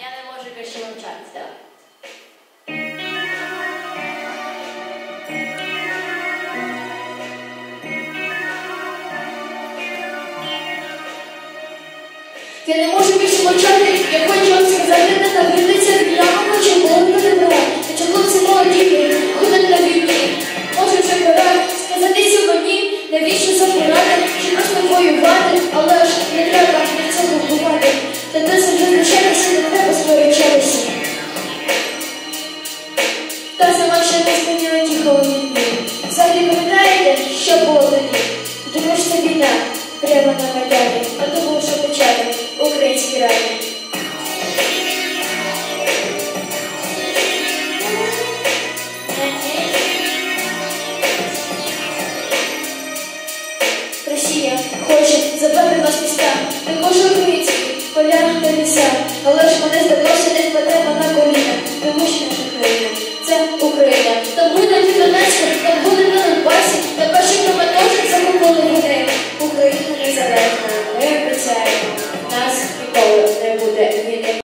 я не можу більше навчатися. Я не можу більше мовчати, Та сама ще не ті холодні дні. Взагалі пам'ятаєте, що було тоді? Думаю, що війна прямо на Майдані, а то було що почати українські раді. Росія хоче забрати нас міста, також українські поля та ліса. Але ж мене здалося, не впадемо Terra.